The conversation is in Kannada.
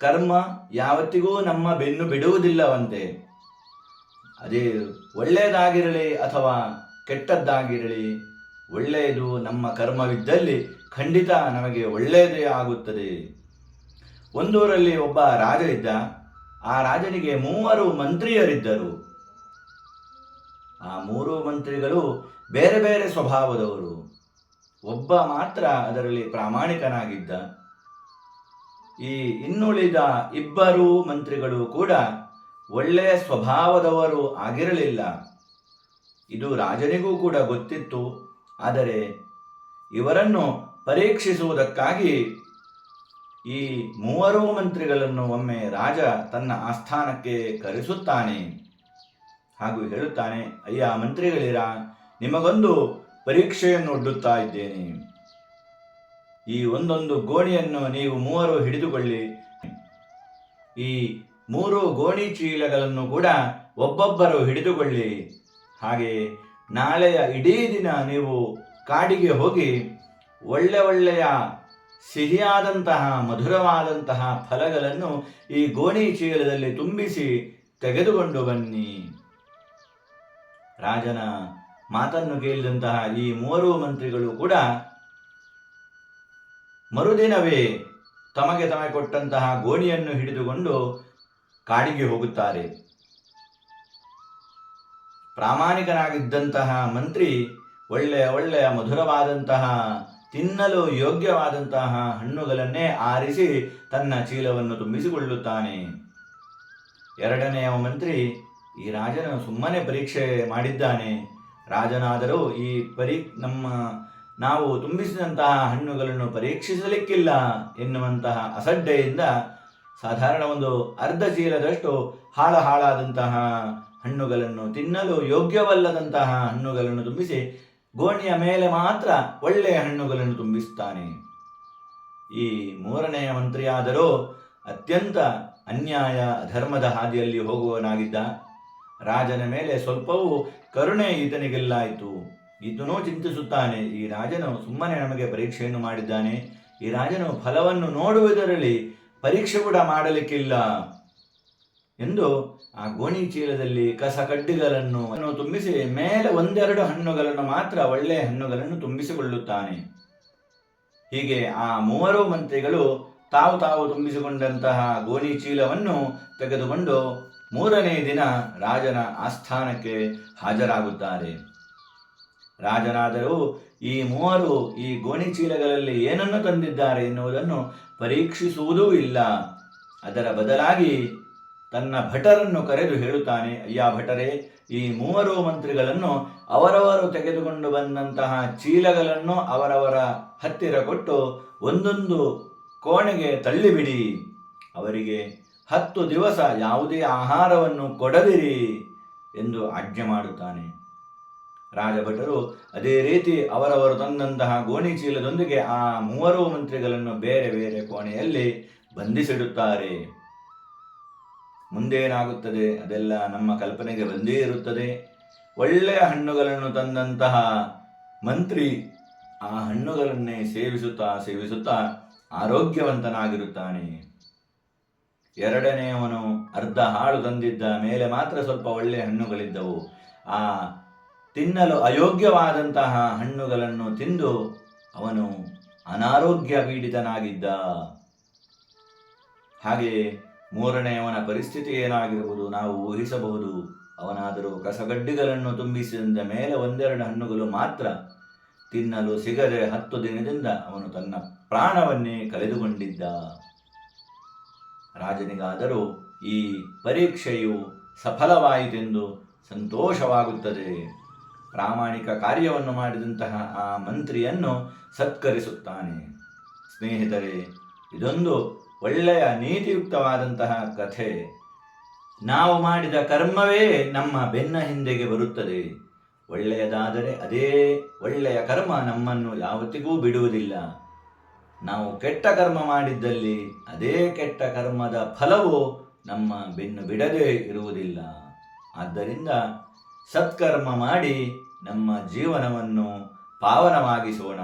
ಕರ್ಮ ಯಾವತ್ತಿಗೂ ನಮ್ಮ ಬೆನ್ನು ಬಿಡುವುದಿಲ್ಲವಂತೆ. ಅದೇ ಒಳ್ಳೆಯದಾಗಿರಲಿ ಅಥವಾ ಕೆಟ್ಟದ್ದಾಗಿರಲಿ, ಒಳ್ಳೆಯದು ನಮ್ಮ ಕರ್ಮವಿದ್ದಲ್ಲಿ ಖಂಡಿತ ನಮಗೆ ಒಳ್ಳೆಯದೇ ಆಗುತ್ತದೆ. ಒಂದೂರಲ್ಲಿ ಒಬ್ಬ ರಾಜ ಇದ್ದ ಆ ರಾಜನಿಗೆ ಮೂವರು ಮಂತ್ರಿಯರಿದ್ದರು. ಆ ಮೂರು ಮಂತ್ರಿಗಳು ಬೇರೆ ಬೇರೆ ಸ್ವಭಾವದವರು. ಒಬ್ಬ ಮಾತ್ರ ಅದರಲ್ಲಿ ಪ್ರಾಮಾಣಿಕನಾಗಿದ್ದ ಈ ಇನ್ನುಳಿದ ಇಬ್ಬರು ಮಂತ್ರಿಗಳು ಕೂಡ ಒಳ್ಳೆಯ ಸ್ವಭಾವದವರು ಆಗಿರಲಿಲ್ಲ. ಇದು ರಾಜನಿಗೂ ಕೂಡ ಗೊತ್ತಿತ್ತು. ಆದರೆ ಇವರನ್ನು ಪರೀಕ್ಷಿಸುವುದಕ್ಕಾಗಿ ಈ ಮೂವರು ಮಂತ್ರಿಗಳನ್ನು ಒಮ್ಮೆ ರಾಜ ತನ್ನ ಆಸ್ಥಾನಕ್ಕೆ ಕರೆಸುತ್ತಾನೆ ಹಾಗೂ ಹೇಳುತ್ತಾನೆ, ಅಯ್ಯ ಮಂತ್ರಿಗಳಿರ, ನಿಮಗೊಂದು ಪರೀಕ್ಷೆಯನ್ನು ಒಡ್ಡುತ್ತಾ ಇದ್ದೇನೆ. ಈ ಒಂದೊಂದು ಗೋಣಿಯನ್ನು ನೀವು ಮೂವರು ಹಿಡಿದುಕೊಳ್ಳಿ. ಈ ಮೂರು ಗೋಣಿ ಚೀಲಗಳನ್ನು ಕೂಡ ಒಬ್ಬೊಬ್ಬರು ಹಿಡಿದುಕೊಳ್ಳಿ. ಹಾಗೆ ನಾಳೆಯ ಇಡೀ ದಿನ ನೀವು ಕಾಡಿಗೆ ಹೋಗಿ ಒಳ್ಳೆ ಒಳ್ಳೆಯ ಸಿಹಿಯಾದಂತಹ ಮಧುರವಾದಂತಹ ಫಲಗಳನ್ನು ಈ ಗೋಣಿ ಚೀಲದಲ್ಲಿ ತುಂಬಿಸಿ ತೆಗೆದುಕೊಂಡು ಬನ್ನಿ. ರಾಜನ ಮಾತನ್ನು ಕೇಳಿದಂತಹ ಈ ಮೂವರು ಮಂತ್ರಿಗಳು ಕೂಡ ಮರುದಿನವೇ ತಮಗೆ ತಮಗೆ ಕೊಟ್ಟಂತಹ ಗೋಣಿಯನ್ನು ಹಿಡಿದುಕೊಂಡು ಕಾಡಿಗೆ ಹೋಗುತ್ತಾರೆ. ಪ್ರಾಮಾಣಿಕನಾಗಿದ್ದಂತಹ ಮಂತ್ರಿ ಒಳ್ಳೆಯ ಒಳ್ಳೆಯ ಮಧುರವಾದಂತಹ ತಿನ್ನಲು ಯೋಗ್ಯವಾದಂತಹ ಹಣ್ಣುಗಳನ್ನೇ ಆರಿಸಿ ತನ್ನ ಚೀಲವನ್ನು ತುಂಬಿಸಿಕೊಳ್ಳುತ್ತಾನೆ. ಎರಡನೆಯ ಮಂತ್ರಿ ಈ ರಾಜನು ಸುಮ್ಮನೆ ಪರೀಕ್ಷೆ ಮಾಡಿದ್ದಾನೆ. ರಾಜನಾದರೂ ಈ ಪರಿ ನಮ್ಮ ನಾವು ತುಂಬಿಸಿದಂತಹ ಹಣ್ಣುಗಳನ್ನು ಪರೀಕ್ಷಿಸಲಿಕ್ಕಿಲ್ಲ ಎನ್ನುವಂತಹ ಅಸಡ್ಡೆಯಿಂದ ಸಾಧಾರಣ ಒಂದು ಅರ್ಧ ಚೀಲದಷ್ಟು ಹಾಳ ಹಾಳಾದಂತಹ ಹಣ್ಣುಗಳನ್ನು ತಿನ್ನಲು ಯೋಗ್ಯವಲ್ಲದಂತಹ ಹಣ್ಣುಗಳನ್ನು ತುಂಬಿಸಿ ಗೋಣಿಯ ಮೇಲೆ ಮಾತ್ರ ಒಳ್ಳೆಯ ಹಣ್ಣುಗಳನ್ನು ತುಂಬಿಸ್ತಾನೆ ಈ ಮೂರನೆಯ ಮಂತ್ರಿಯಾದರೂ ಅತ್ಯಂತ ಅನ್ಯಾಯ ಅಧರ್ಮದ ಹಾದಿಯಲ್ಲಿ ಹೋಗುವನಾಗಿದ್ದ ರಾಜನ ಮೇಲೆ ಸ್ವಲ್ಪವೂ ಕರುಣೆ ಈತನಿಗೆಲ್ಲಾಯಿತು. ಈತನೂ ಚಿಂತಿಸುತ್ತಾನೆ. ಈ ರಾಜನು ಸುಮ್ಮನೆ ನಮಗೆ ಪರೀಕ್ಷೆಯನ್ನು ಮಾಡಿದ್ದಾನೆ. ಈ ರಾಜನು ಫಲವನ್ನು ನೋಡುವುದರಲ್ಲಿ ಪರೀಕ್ಷೆ ಕೂಡ ಮಾಡಲಿಕ್ಕಿಲ್ಲ ಎಂದು ಆ ಗೋಣಿ ಚೀಲದಲ್ಲಿ ಕಸ ಕಡ್ಡಿಗಳನ್ನು ತುಂಬಿಸಿ ಮೇಲೆ ಒಂದೆರಡು ಹಣ್ಣುಗಳನ್ನು ಮಾತ್ರ ಒಳ್ಳೆಯ ಹಣ್ಣುಗಳನ್ನು ತುಂಬಿಸಿಕೊಳ್ಳುತ್ತಾನೆ. ಹೀಗೆ ಆ ಮೂವರು ಮಂತ್ರಿಗಳು ತಾವು ತಾವು ತುಂಬಿಸಿಕೊಂಡಂತಹ ಗೋಣಿ ಚೀಲವನ್ನು ತೆಗೆದುಕೊಂಡು ಮೂರನೇ ದಿನ ರಾಜನ ಆಸ್ಥಾನಕ್ಕೆ ಹಾಜರಾಗುತ್ತಾರೆ. ರಾಜನಾದರೂ ಈ ಮೂವರು ಈ ಗೋಣಿ ಚೀಲಗಳಲ್ಲಿ ಏನನ್ನು ತಂದಿದ್ದಾರೆ ಎನ್ನುವುದನ್ನು ಪರೀಕ್ಷಿಸುವುದೂ ಇಲ್ಲ. ಅದರ ಬದಲಾಗಿ ತನ್ನ ಭಟರನ್ನು ಕರೆದು ಹೇಳುತ್ತಾನೆ, ಅಯ್ಯ ಭಟರೇ, ಈ ಮೂವರು ಮಂತ್ರಿಗಳನ್ನು ಅವರವರು ತೆಗೆದುಕೊಂಡು ಬಂದಂತಹ ಚೀಲಗಳನ್ನು ಅವರವರ ಹತ್ತಿರ ಕೊಟ್ಟು ಒಂದೊಂದು ಕೋಣೆಗೆ ತಳ್ಳಿಬಿಡಿ. ಅವರಿಗೆ ಹತ್ತು ದಿವಸ ಯಾವುದೇ ಆಹಾರವನ್ನು ಕೊಡದಿರಿ ಎಂದು ಆಜ್ಞೆ ಮಾಡುತ್ತಾನೆ. ರಾಜಭಟರು ಅದೇ ರೀತಿ ಅವರವರು ತಂದಂತಹ ಗೋಣಿ ಚೀಲದೊಂದಿಗೆ ಆ ಮೂವರು ಮಂತ್ರಿಗಳನ್ನು ಬೇರೆ ಬೇರೆ ಕೋಣೆಯಲ್ಲಿ ಬಂಧಿಸಿಡುತ್ತಾರೆ. ಮುಂದೇನಾಗುತ್ತದೆ? ಅದೆಲ್ಲ ನಮ್ಮ ಕಲ್ಪನೆಗೆ ಬಂದೇ ಇರುತ್ತದೆ. ಒಳ್ಳೆಯ ಹಣ್ಣುಗಳನ್ನು ತಂದಂತಹ ಮಂತ್ರಿ ಆ ಹಣ್ಣುಗಳನ್ನೇ ಸೇವಿಸುತ್ತಾ ಸೇವಿಸುತ್ತಾ ಆರೋಗ್ಯವಂತನಾಗಿರುತ್ತಾನೆ. ಎರಡನೆಯವನು ಅರ್ಧ ಹಾಳು ತಂದಿದ್ದ ಮೇಲೆ ಮಾತ್ರ ಸ್ವಲ್ಪ ಒಳ್ಳೆಯ ಹಣ್ಣುಗಳಿದ್ದವು. ಆ ತಿನ್ನಲು ಅಯೋಗ್ಯವಾದಂತಹ ಹಣ್ಣುಗಳನ್ನು ತಿಂದು ಅವನು ಅನಾರೋಗ್ಯ ಪೀಡಿತನಾಗಿದ್ದ. ಹಾಗೆ ಮೂರನೆಯವನ ಪರಿಸ್ಥಿತಿ ಏನಾಗಿರುವುದು ನಾವು ಊಹಿಸಬಹುದು. ಅವನಾದರೂ ಕಸಗಡ್ಡಿಗಳನ್ನು ತುಂಬಿಸಿದ ಮೇಲೆ ಒಂದೆರಡು ಹಣ್ಣುಗಳು ಮಾತ್ರ ತಿನ್ನಲು ಸಿಗದೆ ಹತ್ತು ದಿನದಿಂದ ಅವನು ತನ್ನ ಪ್ರಾಣವನ್ನೇ ಕಳೆದುಕೊಂಡಿದ್ದ. ರಾಜನಿಗಾದರೂ ಈ ಪರೀಕ್ಷೆಯು ಸಫಲವಾಯಿತೆಂದು ಸಂತೋಷವಾಗುತ್ತದೆ. ಪ್ರಾಮಾಣಿಕ ಕಾರ್ಯವನ್ನು ಮಾಡಿದಂತಹ ಆ ಮಂತ್ರಿಯನ್ನು ಸತ್ಕರಿಸುತ್ತಾನೆ. ಸ್ನೇಹಿತರೆ, ಇದೊಂದು ಒಳ್ಳೆಯ ನೀತಿಯುಕ್ತವಾದಂತಹ ಕಥೆ. ನಾವು ಮಾಡಿದ ಕರ್ಮವೇ ನಮ್ಮ ಬೆನ್ನ ಹಿಂದೆಗೆ ಬರುತ್ತದೆ. ಒಳ್ಳೆಯದಾದರೆ ಅದೇ ಒಳ್ಳೆಯ ಕರ್ಮ ನಮ್ಮನ್ನು ಯಾವತ್ತಿಗೂ ಬಿಡುವುದಿಲ್ಲ. ನಾವು ಕೆಟ್ಟ ಕರ್ಮ ಮಾಡಿದ್ದಲ್ಲಿ ಅದೇ ಕೆಟ್ಟ ಕರ್ಮದ ಫಲವು ನಮ್ಮ ಬೆನ್ನು ಬಿಡದೇ ಇರುವುದಿಲ್ಲ. ಆದ್ದರಿಂದ ಸತ್ಕರ್ಮ ಮಾಡಿ ನಮ್ಮ ಜೀವನವನ್ನು ಪಾವನವಾಗಿಸೋಣ.